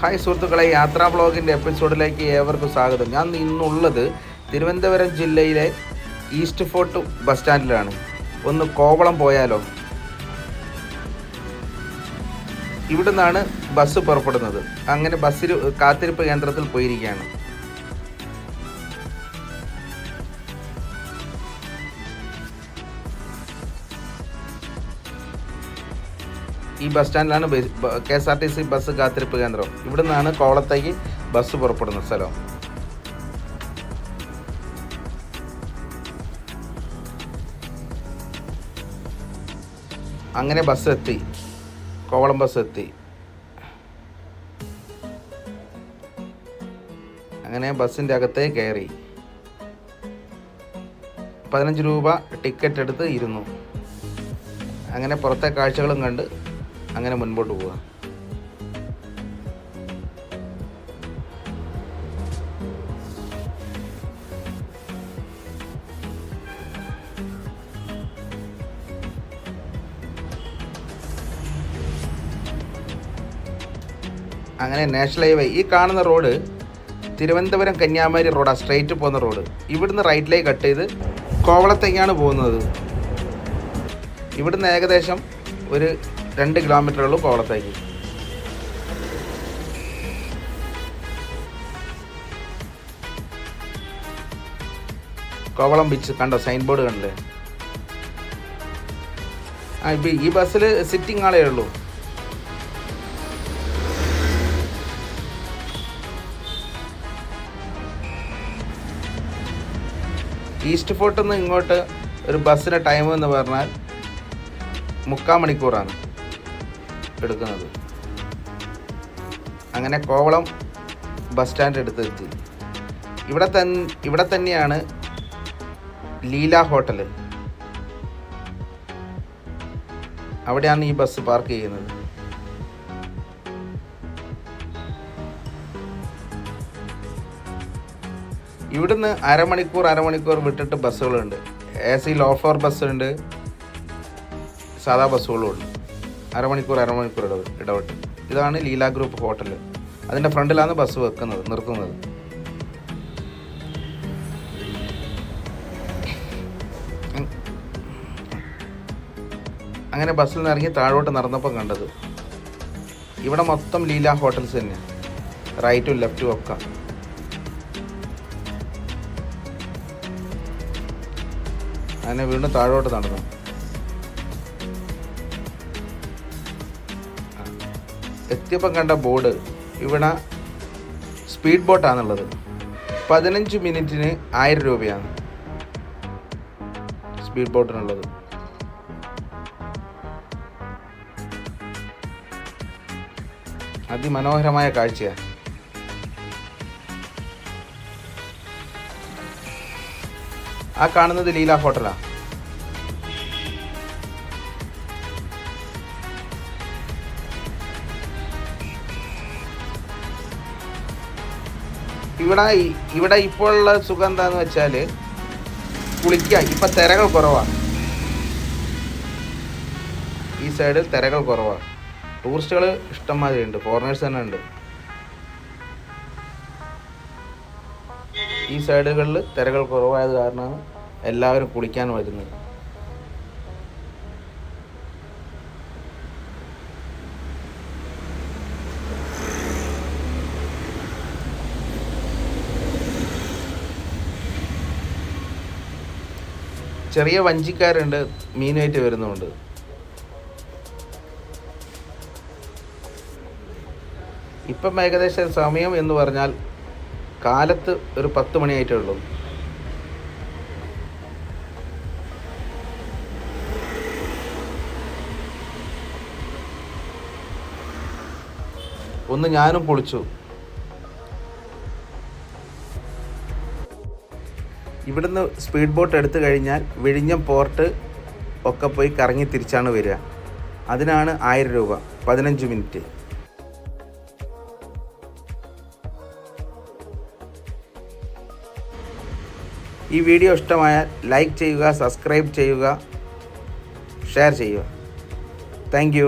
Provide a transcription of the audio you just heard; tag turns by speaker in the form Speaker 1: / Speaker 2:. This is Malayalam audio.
Speaker 1: ഹായ് സുഹൃത്തുക്കളെ യാത്രാ ബ്ലോഗിന്റെ എപ്പിസോഡിലേക്ക് ഏവർക്കും സ്വാഗതം. ഞാൻ ഇന്നുള്ളത് തിരുവനന്തപുരം ജില്ലയിലെ ഈസ്റ്റ് ഫോർട്ട് ബസ് സ്റ്റാൻഡിലാണ്. ഒന്ന് കോവളം പോയാലോ? ഇവിടുന്നാണ് ബസ് പുറപ്പെടുന്നത്. അങ്ങനെ ബസ്സിൽ കാത്തിരിപ്പ് കേന്ദ്രത്തിൽ പോയിരിക്കുകയാണ്. ഈ bus സ്റ്റാൻഡിലാണ് K S R T C bus കാത്തിരിപ്പ് കേന്ദ്രം. ഇവിടെ നിന്നാണ് കോവളത്തേക്ക് ബസ് പുറപ്പെടുന്ന സ്ഥലം. അങ്ങനെ ബസ് എത്തി. കോവളം ബസ് എത്തി. അങ്ങനെ ബസ്സിന്റെ അകത്തെ കയറി. പതിനഞ്ച് രൂപ ടിക്കറ്റ് എടുത്ത് ഇരുന്നു. അങ്ങനെ പുറത്തെ കാഴ്ചകളും കണ്ട് അങ്ങനെ മുൻപോട്ട് പോവുക. അങ്ങനെ നാഷണൽ ഹൈവേ ഈ കാണുന്ന റോഡ് തിരുവനന്തപുരം കന്യാകുമാരി റോഡാണ് സ്ട്രെയിറ്റ് പോകുന്ന റോഡ്. ഇവിടുന്ന് റൈറ്റിലേക്ക് കട്ട് ചെയ്ത് കോവളത്തേക്കാണ് പോകുന്നത്. ഇവിടുന്ന് ഏകദേശം ഒരു രണ്ട് കിലോമീറ്റർ ഉള്ളൂ കോവളത്തേക്ക്. കോവളം ബീച്ച് കണ്ടോ? സൈൻ ബോർഡ് കണ്ടില്ലേ? ആ ഇപ്പം ഈ ബസ്സിൽ സിറ്റിംഗ് ആളേ ഉള്ളൂ. ഈസ്റ്റ് ഫോർട്ടിൽ നിന്ന് ഇങ്ങോട്ട് ഒരു ബസ്സിന്റെ ടൈം എന്ന് പറഞ്ഞാൽ മുക്കാൽ മണിക്കൂറാണ്. എടുക്കുന്നത്. അങ്ങനെ കോവളം ബസ് സ്റ്റാൻഡ് എടുത്തെത്തി. ഇവിടെ തൻ ഇവിടെ തന്നെയാണ് ലീല ഹോട്ടൽ. അവിടെയാണ് ഈ ബസ് പാർക്ക് ചെയ്യുന്നത്. ഇവിടുന്ന് അരമണിക്കൂർ അരമണിക്കൂർ വിട്ടിട്ട് ബസ്സുകളുണ്ട്. A C low floor bus ഉണ്ട് സാധാ ബസ്സുകളും ഉണ്ട് അരമണിക്കൂർ അരമണിക്കൂർ ഇടവ് ഇടവിട്ട്. ഇതാണ് ലീല ഗ്രൂപ്പ് ഹോട്ടൽ. അതിന്റെ ഫ്രണ്ടിലാണ് ബസ് വെക്കുന്നത് നിർത്തുന്നത്. അങ്ങനെ ബസ്സിൽ നിന്ന് ഇറങ്ങി താഴോട്ട് നടന്നപ്പോൾ കണ്ടത് ഇവിടെ മൊത്തം ലീല ഹോട്ടൽസ് തന്നെയാണ് റൈറ്റും ലെഫ്റ്റും ഒക്കെ. അങ്ങനെ വീണ്ടും താഴോട്ട് നടന്നു. എത്തിയപ്പം കണ്ട ബോർഡ് ഇവിടെ സ്പീഡ് ബോട്ടാണുള്ളത്. പതിനഞ്ച് മിനിറ്റിന് ആയിരം രൂപയാണ് സ്പീഡ് ബോട്ടിനുള്ളത്. അതിമനോഹരമായ കാഴ്ചയാണ്. ആ കാണുന്നത് ലീല ഹോട്ടലാണ്. ഇവിടെ ഇവിടെ ഇപ്പോൾ ഉള്ള സുഖം എന്താന്ന് വെച്ചാൽ കുളിക്കുക ഇപ്പം തിരകൾ കുറവാണ്. ഈ സൈഡിൽ തിരകൾ കുറവാണ്. ടൂറിസ്റ്റുകൾ ഇഷ്ടംമാതിരി ഉണ്ട് ഫോറിനേഴ്സ് തന്നെ ഉണ്ട്. ഈ സൈഡുകളിൽ തിരകൾ കുറവായത് കാരണമാണ് എല്ലാവരും കുളിക്കാൻ വരുന്നത്. ചെറിയ വഞ്ചിക്കാരുണ്ട് മീനുമായിട്ട് വരുന്നുണ്ട്. ഇപ്പം ഏകദേശം സമയം എന്ന് പറഞ്ഞാൽ കാലത്ത് ഒരു പത്ത് മണിയായിട്ടേ ഉള്ളൂ. ഒന്ന് ഞാനും കുളിച്ചു. ഇവിടുന്ന് സ്പീഡ് ബോട്ട് എടുത്തു കഴിഞ്ഞാൽ വിഴിഞ്ഞം പോർട്ട് ഒക്കെ പോയി കറങ്ങി തിരിച്ചാണ് വരിക. അതിനാണ് ആയിരം രൂപ പതിനഞ്ച് മിനിറ്റ് ഈ വീഡിയോ ഇഷ്ടമായാൽ ലൈക്ക് ചെയ്യുക സബ്സ്ക്രൈബ് ചെയ്യുക ഷെയർ ചെയ്യുക. താങ്ക്